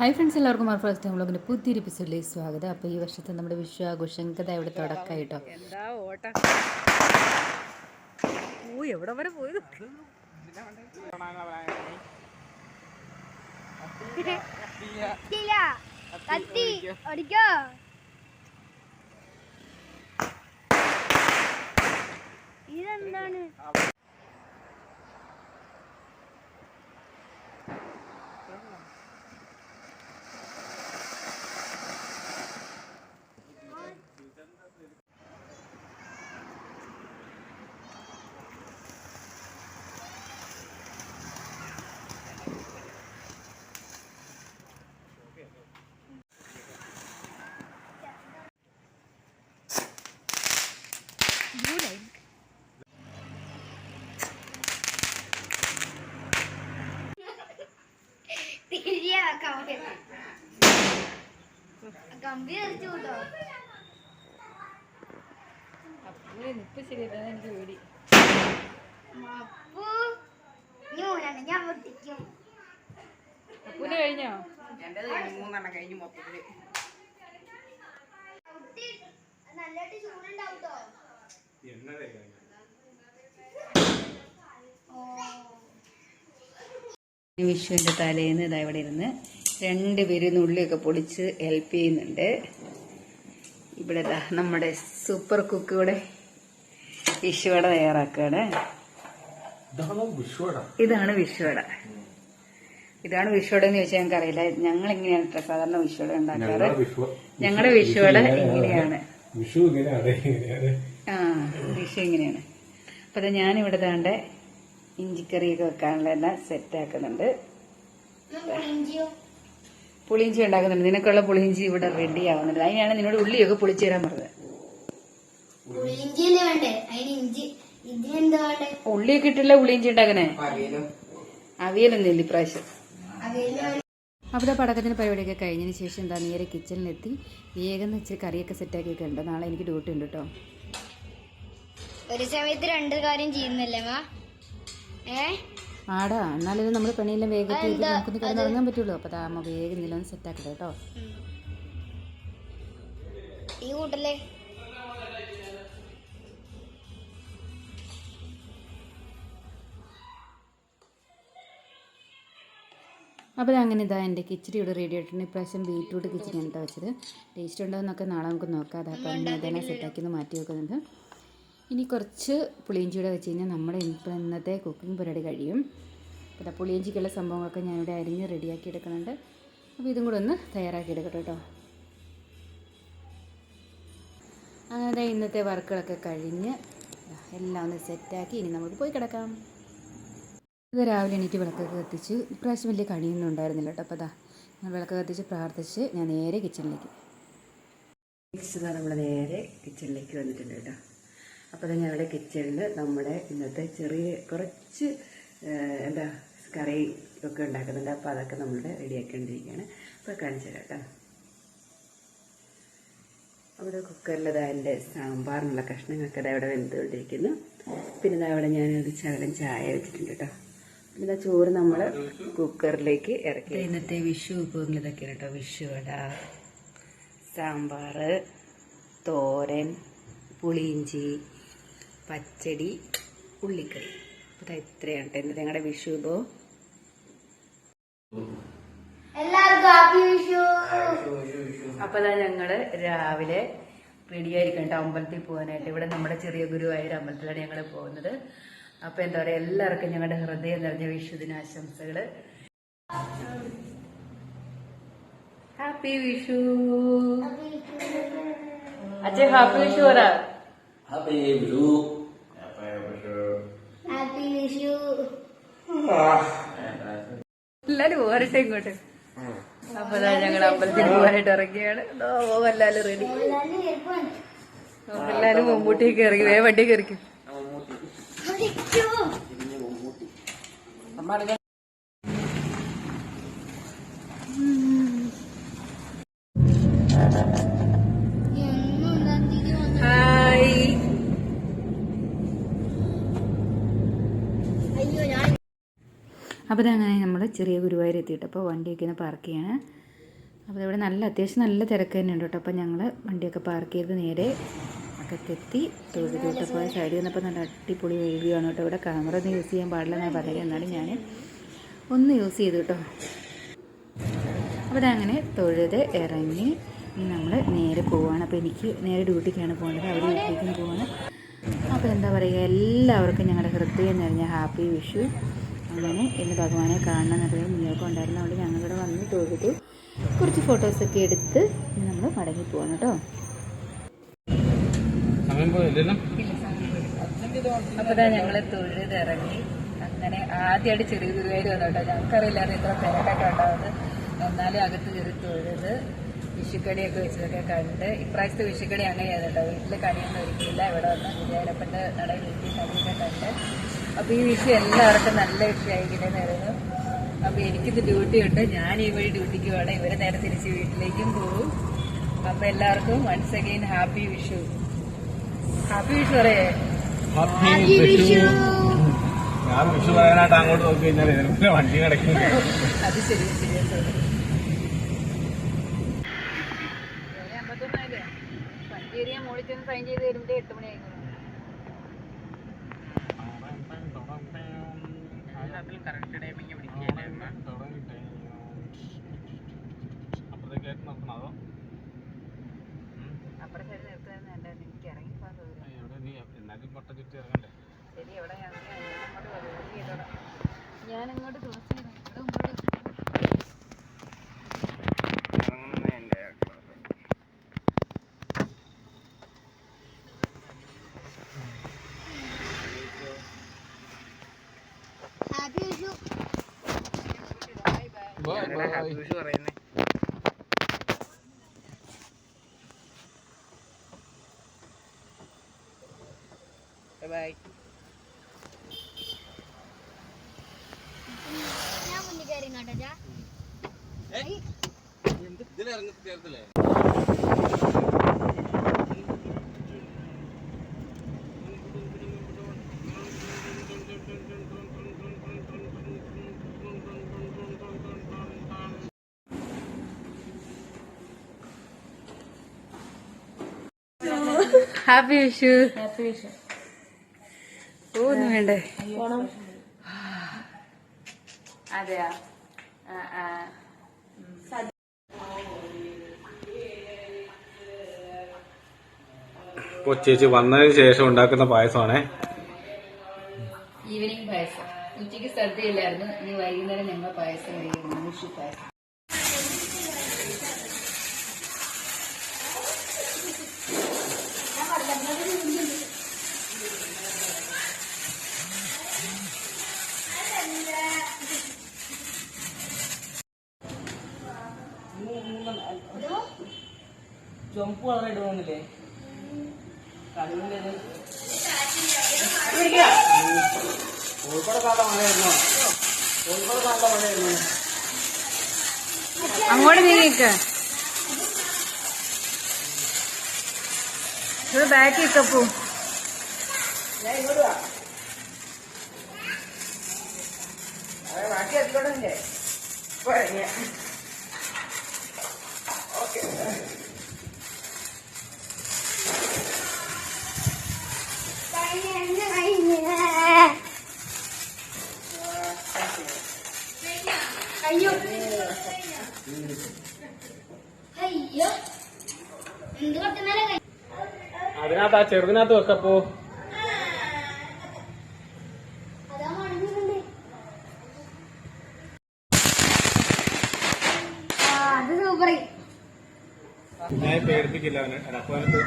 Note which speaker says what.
Speaker 1: Hi friends എല്ലാവർക്കും Mar first time ബ്ലോഗിന്റെ പുതിയൊരു എപ്പിസോഡിലേക്ക് സ്വാഗതം. അപ്പോൾ ഈ വർഷത്തെ നമ്മുടെ വിഷു ആഘോഷം ഇവിടെ
Speaker 2: തുടക്കമായി കേട്ടോ ഓ എവിടെ വരെ പോയത്?
Speaker 3: ഓടിക്കോ ഇതെന്താണ് തിരിയാ കമ്പി കമ്പി തെറിച്ചു കൂട്ടോ.
Speaker 1: നിപ്പ് ശരിയല്ല എനിക്ക് പേടി.
Speaker 3: അപ്പൂ ഇനി മൂന്നെണ്ണം ഞാൻ പൊട്ടിക്കും.
Speaker 1: അപ്പൂന് കഴിഞ്ഞോ?
Speaker 2: എന്റെ മൂന്നെണ്ണം കഴിഞ്ഞ് മൊത്തത്തിൽ.
Speaker 3: കുട്ടി നല്ലതായിട്ട് ചൂടുണ്ടാവും ട്ടോ. ഓ.
Speaker 1: വിഷുവിന്റെ തലേന്ന് ഇതാ ഇവിടെ ഇരുന്ന് രണ്ട് പേരും ഉള്ളിയൊക്കെ പൊളിച്ച് ഹെൽപ്പ് ചെയ്യുന്നുണ്ട്. ഇവിടെ നമ്മുടെ സൂപ്പർ കുക്ക് ഇവിടെ വിഷുവട തയ്യാറാക്കുകയാണ്. ഇതാണ് വിഷുവട. ഇതാണ് വിഷുവട. എന്ന് ചോദിച്ചാൽ ഞങ്ങൾക്ക് അറിയില്ല ഞങ്ങൾ ഇങ്ങനെയാണ് ട്ടോ സാധാരണ വിഷുവട ഉണ്ടാക്കാറ്? ഞങ്ങളുടെ വിഷുവട
Speaker 4: വിഷു ഇങ്ങനെയാണ്
Speaker 1: ആ വിഷു ഇങ്ങനെയാണ്. അപ്പൊ അത് ഞാനിവിടെ താണ്ടെ ഇഞ്ചിക്കറിയൊക്കെ വെക്കാനുള്ള എല്ലാം സെറ്റ് ആക്കുന്നുണ്ട്.
Speaker 3: ഇഞ്ചിയോ
Speaker 1: പുളിയിഞ്ചി ഉണ്ടാക്കുന്നുണ്ട്. നിനക്കുള്ള പുളിയിഞ്ചി ഇവിടെ റെഡി ആവുന്നുണ്ട്. അതിനാണ് നിന്നോട് ഉള്ളിയൊക്കെ പൊളിച്ചു തരാൻ പറഞ്ഞത്. ഉള്ളിയൊക്കെ ഇട്ടില്ല പുളിയിഞ്ചി ഉണ്ടാക്കണേ?
Speaker 2: അറിയാലോ
Speaker 1: അവിയലൊന്നും ഇല്ല ഇപ്രാവശ്യം.
Speaker 3: അവിടെ
Speaker 1: അപ്പോൾ പടക്കത്തിന് പരിപാടിയൊക്കെ കഴിഞ്ഞതിന് ശേഷം എന്താ നേരെ കിച്ചണിലെത്തി വേഗം ഇച്ചിരി കറിയൊക്കെ സെറ്റാക്കിയൊക്കെ ഉണ്ട്. നാളെ എനിക്ക് ഡ്യൂട്ടി ഉണ്ട് കേട്ടോ
Speaker 3: ഒരു സമയത്ത് രണ്ട് കാര്യം ചെയ്യുന്നില്ലേ മാ ഏ?
Speaker 1: ആടാ എന്നാലും നമ്മൾ പണിയെല്ലാം വേഗത്തിൽ നമുക്കൊന്ന് കിടന്നുറങ്ങാൻ പറ്റുള്ളൂ. അപ്പോൾ താമ വേഗം ഒന്ന് സെറ്റാക്കട്ടെ കേട്ടോ.
Speaker 3: ഈ കൂട്ടല്ലേ?
Speaker 1: അപ്പോൾ അങ്ങനെ ഇതാ എന്റെ കിച്ചടി ഇവിടെ റെഡി ആയിട്ടുണ്ട്. ഇപ്രാവശ്യം ബീറ്റ്റൂട്ട് കിച്ചടിയാണ് കേട്ടോ വെച്ചത്. ടേസ്റ്റ് ഉണ്ടോ എന്നൊക്കെ നാളെ നമുക്ക് നോക്കാം. അതാ അപ്പം ഇതന്നെ സെറ്റാക്കി ഒന്ന് മാറ്റി വെക്കുന്നുണ്ട്. ഇനി കുറച്ച് പുളിയിഞ്ചിയുടെ വെച്ച് കഴിഞ്ഞാൽ നമ്മുടെ ഇപ്പം ഇന്നത്തെ കുക്കിംഗ് പരിപാടി കഴിയും. അപ്പോൾ പുളിയിഞ്ചിക്കുള്ള സംഭവങ്ങളൊക്കെ ഞാനിവിടെ അരിഞ്ഞ് റെഡിയാക്കി എടുക്കുന്നുണ്ട്. അപ്പോൾ ഇതും കൂടെ ഒന്ന് തയ്യാറാക്കി എടുക്കട്ടെ കേട്ടോ. അങ്ങനെ ഇന്നത്തെ വർക്കുകളൊക്കെ കഴിഞ്ഞ് എല്ലാം ഒന്ന് സെറ്റാക്കി ഇനി നമുക്ക് പോയി കിടക്കാം. ഇത് രാവിലെ എണീറ്റ് വിളക്കൊക്കെ കത്തിച്ച് ഇപ്രാവശ്യം വലിയ കണിയൊന്നും ഉണ്ടായിരുന്നില്ല കേട്ടോ. അപ്പോൾ അതാ ഞാൻ വിളക്ക് കത്തിച്ച് പ്രാർത്ഥിച്ച് ഞാൻ നേരെ കിച്ചണിലേക്ക് നമ്മൾ നേരെ കിച്ചണിലേക്ക് വന്നിട്ടുണ്ട് കേട്ടോ. അപ്പോൾ ഞാൻ ഇവിടെ കിച്ചണിൽ നമ്മുടെ ഇന്നത്തെ ചെറിയ കുറച്ച് എന്താ കറി ഒക്കെ ഉണ്ടാക്കുന്നുണ്ട്. അപ്പോൾ അതൊക്കെ നമ്മളുടെ റെഡിയാക്കിക്കൊണ്ടിരിക്കുകയാണ് അപ്പോൾ കാണിച്ചു തരാം കേട്ടോ. അവിടെ കുക്കറിലത് എന്റെ സാമ്പാറിനുള്ള കഷ്ണങ്ങളൊക്കെ അവിടെ വെന്തുകൊണ്ടിരിക്കുന്നു. പിന്നെ അവിടെ ഞാൻ ഒരു ശകലം ചായ വെച്ചിട്ടുണ്ട് കേട്ടോ. പിന്നെ ഇതാ ചോറ് നമ്മൾ കുക്കറിലേക്ക് ഇറക്കി. ഇന്നത്തെ വിഷു വിഭവങ്ങൾ ഇതൊക്കെയാണ് കേട്ടോ. വിഷു വട സാമ്പാർ തോരൻ പുളിയിഞ്ചി പച്ചടി ഉള്ളിക്കറി. അപ്പോൾ ഇതാ ഇത്രയാണ് കേട്ടോ ഞങ്ങളുടെ വിഷു ഇപ്പോ
Speaker 3: എല്ലാവർക്കും ഹാപ്പി വിഷു.
Speaker 1: അപ്പൊ ഇതാ ഞങ്ങൾ രാവിലെ റെഡിയായിരിക്കും കേട്ടോ അമ്പലത്തിൽ പോകാനായിട്ട്. ഇവിടെ നമ്മുടെ ചെറിയ ഗുരുവായൂർ അമ്പലത്തിലാണ് ഞങ്ങൾ പോകുന്നത്. അപ്പൊ എന്താ പറയാ എല്ലാവർക്കും ഞങ്ങളുടെ ഹൃദയം നിറഞ്ഞ വിഷുദിനാശംസകൾ ഹാപ്പി വിഷു. അച്ഛൻ ഹാപ്പി വിഷു പറ.
Speaker 4: ഹാപ്പി വിഷു
Speaker 3: ഹാപ്പി വിഷു
Speaker 1: എല്ലാരും പോരട്ടെ ഇങ്ങോട്ട്. അപ്പൊ ഞങ്ങൾ അമ്പലത്തിൽ പോകാനായിട്ട് ഇറങ്ങിയാണ്. എല്ലാരും റെഡി. എല്ലാരും മമ്മൂട്ടി കയറി വേ വണ്ടി ഇറക്കി അപ്പോൾ ഇതങ്ങനെ നമ്മൾ ചെറിയ ഗുരുവായൂർ എത്തിയിട്ട് അപ്പോൾ വണ്ടിയൊക്കെ ഒന്ന് പാർക്ക് ചെയ്യാണ്.
Speaker 5: അപ്പോൾ ഇവിടെ നല്ല അത്യാവശ്യം നല്ല തിരക്ക് തന്നെ ഉണ്ട് കേട്ടോ. അപ്പോൾ ഞങ്ങൾ വണ്ടിയൊക്കെ പാർക്ക് ചെയ്ത് നേരെ അകത്തെത്തി തൊഴുതോട്ട് പോയ സൈഡിൽ വന്നപ്പോൾ നല്ല അടിപൊളി വീഴുകയാണ് കേട്ടോ. ഇവിടെ ക്യാമറ ഒന്നും യൂസ് ചെയ്യാൻ പാടില്ല എന്നാണ് പറയുക എന്നാലും ഞാൻ ഒന്ന് യൂസ് ചെയ്തു കേട്ടോ. അപ്പോൾ അങ്ങനെ തൊഴുത് ഇറങ്ങി ഇനി നമ്മൾ നേരെ പോവുകയാണ് അപ്പോൾ എനിക്ക് നേരെ ഡ്യൂട്ടിക്കാണ് പോകേണ്ടത്. അവർ ഡ്യൂട്ടിക്കും പോവാണ്. അപ്പോൾ എന്താ പറയുക എല്ലാവർക്കും ഞങ്ങളുടെ ഹൃദയം നിറഞ്ഞ ഹാപ്പി വിഷു അങ്ങനെ ഇന്ന് ഭഗവാനെ കാണണം എന്നറിയാൻ നിങ്ങൾക്ക് ഉണ്ടായിരുന്നതുകൊണ്ട് ഞങ്ങളിവിടെ വന്ന് തൊഴുതു. കുറച്ച് ഫോട്ടോസൊക്കെ എടുത്ത് നമ്മൾ മടങ്ങി പോകണം കേട്ടോ.
Speaker 4: സമയം പോയില്ലല്ലോ
Speaker 1: അപ്പൊ ഞങ്ങൾ തൊഴുത് ഇറങ്ങി. അങ്ങനെ ആദ്യമായിട്ട് ചെറിയ ഗുരുവായൂർ വന്നു കേട്ടോ. ഞങ്ങൾക്കറിയില്ലായിരുന്നു ഇത്ര തിരക്കൊക്കെ ഉണ്ടാവുന്നത്. എന്നാലും അകത്ത് കയറി തൊഴുത് വിഷുക്കണിയൊക്കെ വെച്ചതൊക്കെ കണ്ട് ഇപ്രാവശ്യത്തെ വിഷുക്കണി അങ്ങനെയാണ് കേട്ടോ. വീട്ടിൽ കണിയൊന്നും ഒരുക്കിയില്ല. ഇവിടെ വന്ന് ഗുരുവായൂരപ്പന്റെ നടയിൽ അപ്പോൾ ഈ വിഷയം എല്ലാവർക്കും നല്ല നേരം. അപ്പോൾ എനിക്കിത് ഡ്യൂട്ടി ഉണ്ട്. ഞാൻ ഈ വഴി ഡ്യൂട്ടിക്ക് വേണം. ഇവരെ നേരെ തിരിച്ച് വീട്ടിലേക്കും പോകും. അപ്പോൾ എല്ലാവർക്കും once again happy Vishu. Happy Vishu പറയേ
Speaker 4: ഹാപ്പി വിഷു. ഞാൻ വിഷു പറയാനായിട്ട് അങ്ങോട്ട് നോക്കി കഴിഞ്ഞാൽ വണ്ടി കിടക്കുന്നു.
Speaker 1: അത് ശരി ശരി മോളിൽ ചെന്ന് സൈൻ ചെയ്ത് വരുമ്പോഴേ എട്ട് മണിയായി കറക്റ്റ് ടൈമിങ്
Speaker 4: അപ്പുറത്തേക്ക് നോക്കണം അതോ
Speaker 1: അപ്പുറം സൈഡ് നിർത്തുന്ന ഉണ്ടായിരുന്നു എനിക്ക് ഇറങ്ങി പോകാൻ സൗകര്യം
Speaker 4: എവിടെ നീ എന്നാലും പട്ട ചുറ്റി ഇറങ്ങണ്ടേ
Speaker 1: ശരി എവിടെ ഞാൻ അങ്ങോട്ട് വരും ചെയ്തോളാം ഞാൻ അങ്ങോട്ട് Thulasi
Speaker 3: happy Vishu.
Speaker 4: Bye bye.
Speaker 1: Bye
Speaker 3: ഞാൻ മുന്നിൽ കയറി കേട്ടോ
Speaker 4: ഇതിലിറങ്ങി ചേർത്തില്ലേ
Speaker 1: ഹാപ്പി വിഷു ഹാപ്പി വിഷു ഓ ഒന്നും വേണ്ടേ? അതെയാ?
Speaker 4: കൊച്ചേച്ചി വന്നതിന് ശേഷം ഉണ്ടാക്കുന്ന പായസമാണേ.
Speaker 1: ഈവനിങ് പായസം. ഉച്ചയ്ക്ക് സദ്യയില്ലായിരുന്നു ഇനി വൈകുന്നേരം ഞങ്ങൾ പായസം കഴിക്കുന്നു പായസം.
Speaker 6: ചുമപ്പ് കളർ ഇടുന്നില്ലേ കണ്ണിന്റെ കോഴിക്കോട് കാലം മഴയായിരുന്നു? കോഴിക്കോട് കാലം മഴയായിരുന്നു?
Speaker 1: അങ്ങോട്ട് നീങ്ങിക്ക് ഇത് ബാക്കി കപ്പു
Speaker 6: ഞാൻ ഇങ്ങോട്ട് വാ. ബാക്കി എത്തിക്കോട്ടെ ഇപ്പൊ ഇറങ്ങിയ ഓക്കെ
Speaker 3: അയ്യോ.
Speaker 4: അതിനകത്ത് ആ ചെറുതിനകത്ത് വെക്കപ്പോ
Speaker 3: അതാ മടങ്ങുന്നുണ്ട് അത്
Speaker 4: ഞാൻ അവന് അപ്പൊ അവനക്ക്